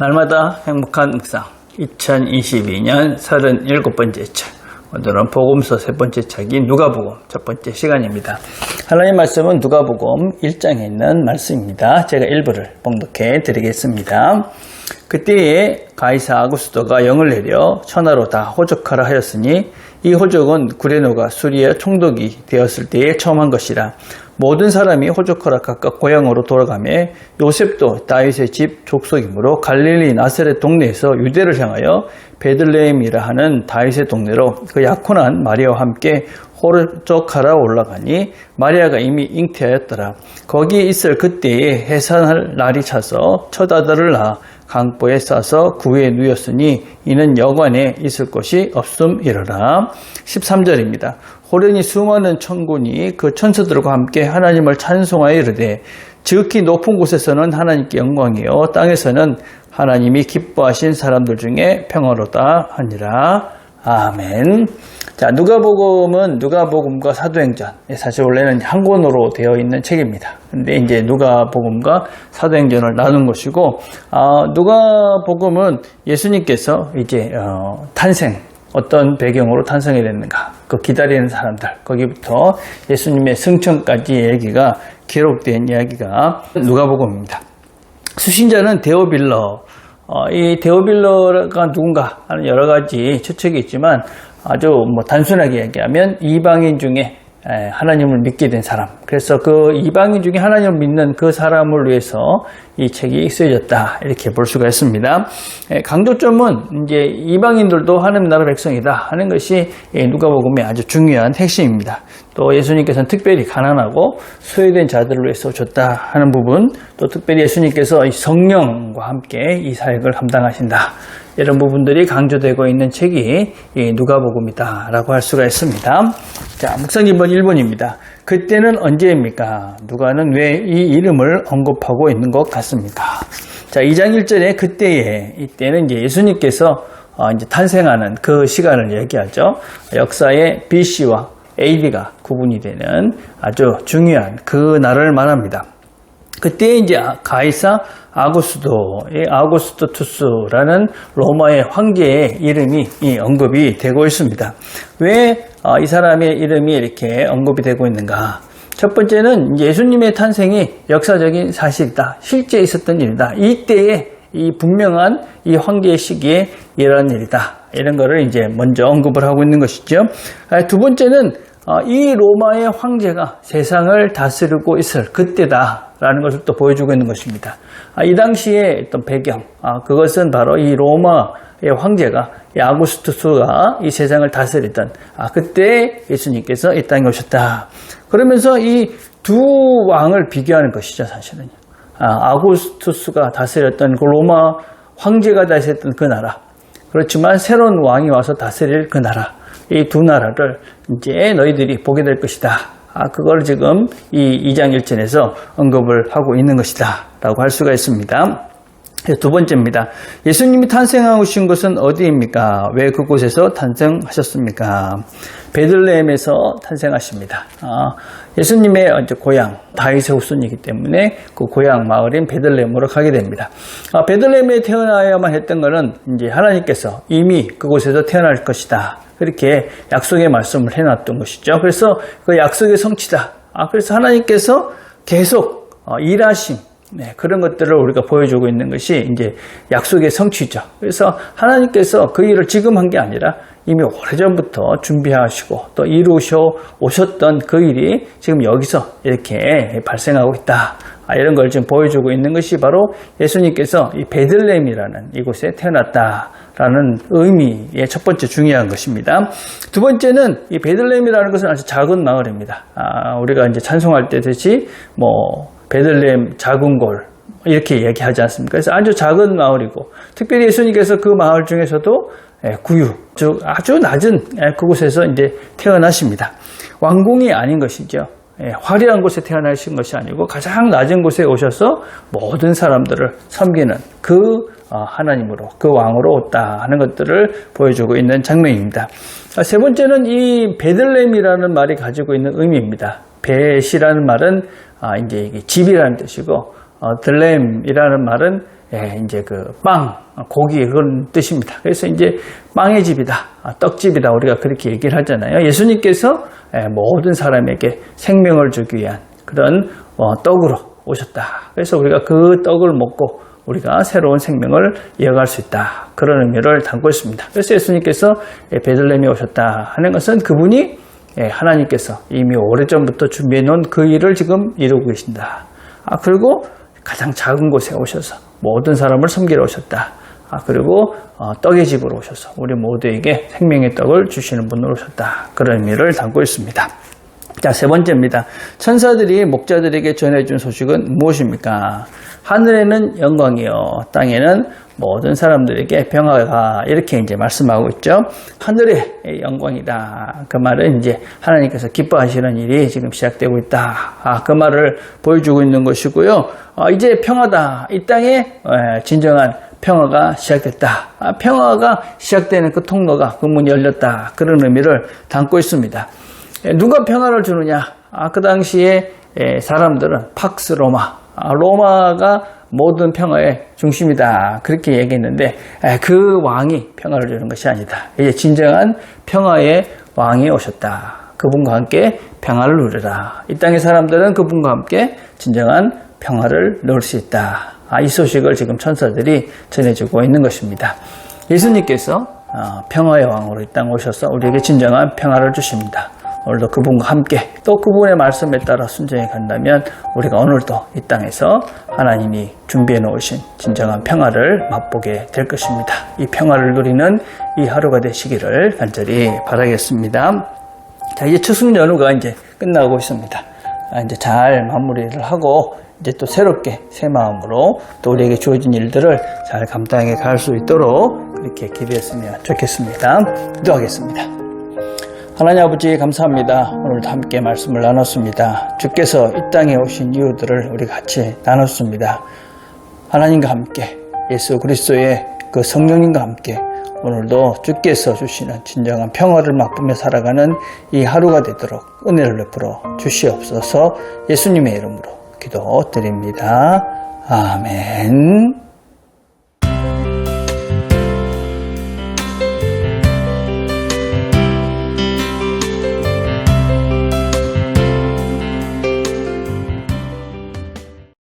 날마다 행복한 묵상 2022년 37번째 차 오늘은 복음서 세 번째 차기 누가복음 첫 번째 시간입니다. 하나님 말씀은 누가복음 1장에 있는 말씀입니다. 제가 일부를 봉독해 드리겠습니다. 그때에 가이사 아구스도가 영을 내려 천하로 다 호적하라 하였으니 이 호적은 구레노가 수리에 총독이 되었을 때에 처음 한 것이라 모든 사람이 호적하라 각각 고향으로 돌아가며 요셉도 다윗의 집 족속이므로 갈릴리 나세렛 동네에서 유대를 향하여 베들레헴이라 하는 다윗의 동네로 그 약혼한 마리아와 함께 호적하라 올라가니 마리아가 이미 잉태하였더라. 거기에 있을 그때에 해산할 날이 차서 첫 아들을 낳아 강보에 싸서 구에 누였으니 이는 여관에 있을 곳이 없음이러라. 13절입니다. 호련히 수많은 천군이 그 천사들과 함께 하나님을 찬송하여 이르되 지극히 높은 곳에서는 하나님께 영광이요 땅에서는 하나님이 기뻐하신 사람들 중에 평화로다 하니라. 아멘. 자, 누가복음은 누가복음과 사도행전. 사실 원래는 한 권으로 되어 있는 책입니다. 근데 이제 누가복음과 사도행전을 나눈 것이고, 아, 누가복음은 예수님께서 이제 어, 탄생, 어떤 배경으로 탄생이 됐는가, 그 기다리는 사람들, 거기부터 예수님의 승천까지 얘기가 기록된 이야기가 누가복음입니다. 수신자는 데오빌러, 어, 이 데오빌러가 누군가 하는 여러 가지 추측이 있지만 아주 뭐 단순하게 얘기하면 이방인 중에 에, 하나님을 믿게 된 사람. 그래서 그 이방인 중에 하나님을 믿는 그 사람을 위해서 이 책이 쓰여졌다. 이렇게 볼 수가 있습니다. 에, 강조점은 이제 이방인들도 하나님 나라 백성이다 하는 것이 누가복음의 아주 중요한 핵심입니다. 또 예수님께서는 특별히 가난하고 소외된 자들을 위해서 줬다 하는 부분, 또 특별히 예수님께서 이 성령과 함께 이 사역을 감당하신다. 이런 부분들이 강조되고 있는 책이 이 누가복음이다라고 할 수가 있습니다. 자, 묵상 2번 1번입니다. 그때는 언제입니까? 누가는 왜 이 이름을 언급하고 있는 것 같습니까? 자, 2장 1절에 그때에 이때는 이제 예수님께서 어, 이제 탄생하는 그 시간을 얘기하죠. 역사의 BC와 AD가 구분이 되는 아주 중요한 그 날을 말합니다. 그때 이제 가이사 아구스도, 아구스토투스라는 로마의 황제의 이름이 언급이 되고 있습니다. 왜 이 사람의 이름이 이렇게 언급이 되고 있는가? 첫 번째는 예수님의 탄생이 역사적인 사실이다. 실제 있었던 일이다. 이때에 이 분명한 이 황제의 시기에 이런 일이다. 이런 거를 이제 먼저 언급을 하고 있는 것이죠. 두 번째는 이 로마의 황제가 세상을 다스리고 있을 그때다라는 것을 또 보여주고 있는 것입니다. 이 당시의 어떤 배경, 그것은 바로 이 로마의 황제가 아구스투스가 이 세상을 다스리던 그때 예수님께서 이 땅에 오셨다. 그러면서 이 두 왕을 비교하는 것이죠, 사실은. 아구스투스가 다스렸던 그 로마 황제가 다스렸던 그 나라. 그렇지만 새로운 왕이 와서 다스릴 그 나라. 이 두 나라를 이제 너희들이 보게 될 것이다. 아, 그걸 지금 이 2장 1절에서 언급을 하고 있는 것이다. 라고 할 수가 있습니다. 두 번째입니다. 예수님이 탄생하신 것은 어디입니까? 왜 그곳에서 탄생하셨습니까? 베들레헴에서 탄생하십니다. 아, 예수님의 고향 다윗의 후손이기 때문에 그 고향 마을인 베들레헴으로 가게 됩니다. 아, 베들레헴에 태어나야만 했던 것은 이제 하나님께서 이미 그곳에서 태어날 것이다. 그렇게 약속의 말씀을 해놨던 것이죠. 그래서 그 약속의 성취다. 아, 그래서 하나님께서 계속 어, 일하심, 네, 그런 것들을 우리가 보여주고 있는 것이 이제 약속의 성취죠. 그래서 하나님께서 그 일을 지금 한 게 아니라 이미 오래전부터 준비하시고 또 이루셔 오셨던 그 일이 지금 여기서 이렇게 발생하고 있다. 아, 이런 걸 지금 보여주고 있는 것이 바로 예수님께서 이 베들레헴이라는 이곳에 태어났다라는 의미의 첫 번째 중요한 것입니다. 두 번째는 이 베들레헴이라는 것은 아주 작은 마을입니다. 아, 우리가 이제 찬송할 때 듯이 뭐 베들레헴 작은 골 이렇게 얘기하지 않습니까? 그래서 아주 작은 마을이고 특별히 예수님께서 그 마을 중에서도 구유 즉 아주 낮은 그곳에서 이제 태어나십니다. 왕궁이 아닌 것이죠. 화려한 곳에 태어나신 것이 아니고 가장 낮은 곳에 오셔서 모든 사람들을 섬기는 그 어, 하나님으로 그 왕으로 왔다 하는 것들을 보여주고 있는 장면입니다. 아, 세 번째는 이 베들렘이라는 말이 가지고 있는 의미입니다. 벳이라는 말은 아, 이제 이게 집이라는 뜻이고 어, 들렘이라는 말은 예, 이제 그 빵, 고기 그런 뜻입니다. 그래서 이제 빵의 집이다, 아, 떡집이다 우리가 그렇게 얘기를 하잖아요. 예수님께서 예, 모든 사람에게 생명을 주기 위한 그런 어, 떡으로 오셨다. 그래서 우리가 그 떡을 먹고 우리가 새로운 생명을 이어갈 수 있다. 그런 의미를 담고 있습니다. 그래서 예수님께서 예, 베들렘에 오셨다 하는 것은 그분이 예, 하나님께서 이미 오래전부터 준비해 놓은 그 일을 지금 이루고 계신다. 아, 그리고 가장 작은 곳에 오셔서 모든 사람을 섬기러 오셨다. 아, 그리고 어, 떡의 집으로 오셔서 우리 모두에게 생명의 떡을 주시는 분으로 오셨다. 그런 의미를 담고 있습니다. 자, 세 번째입니다. 천사들이 목자들에게 전해준 소식은 무엇입니까? 하늘에는 영광이요, 땅에는 모든 사람들에게 평화가 이렇게 이제 말씀하고 있죠. 하늘의 영광이다. 그 말은 이제 하나님께서 기뻐하시는 일이 지금 시작되고 있다. 아, 그 말을 보여주고 있는 것이고요. 아, 이제 평화다. 이 땅에 에, 진정한 평화가 시작됐다. 아, 평화가 시작되는 그 통로가 그 문이 열렸다. 그런 의미를 담고 있습니다. 에, 누가 평화를 주느냐? 아, 그 당시에 에, 사람들은 팍스 로마, 아, 로마가 모든 평화의 중심이다. 그렇게 얘기했는데 에, 그 왕이 평화를 주는 것이 아니다. 이제 진정한 평화의 왕이 오셨다. 그분과 함께 평화를 누려라. 이 땅의 사람들은 그분과 함께 진정한 평화를 누릴 수 있다. 아, 이 소식을 지금 천사들이 전해주고 있는 것입니다. 예수님께서 어, 평화의 왕으로 이 땅 오셔서 우리에게 진정한 평화를 주십니다. 오늘도 그분과 함께 또 그분의 말씀에 따라 순종해 간다면 우리가 오늘도 이 땅에서 하나님이 준비해 놓으신 진정한 평화를 맛보게 될 것입니다. 이 평화를 누리는 이 하루가 되시기를 간절히 바라겠습니다. 자, 이제 추석 연휴가 이제 끝나고 있습니다. 아, 이제 잘 마무리를 하고 이제 또 새롭게 새 마음으로 또 우리에게 주어진 일들을 잘 감당해 갈 수 있도록 그렇게 기대했으면 좋겠습니다. 기도하겠습니다. 하나님 아버지 감사합니다. 오늘도 함께 말씀을 나눴습니다. 주께서 이 땅에 오신 이유들을 우리 같이 나눴습니다. 하나님과 함께 예수 그리스도의 그 성령님과 함께 오늘도 주께서 주시는 진정한 평화를 맛보며 살아가는 이 하루가 되도록 은혜를 베풀어 주시옵소서 예수님의 이름으로 기도드립니다. 아멘.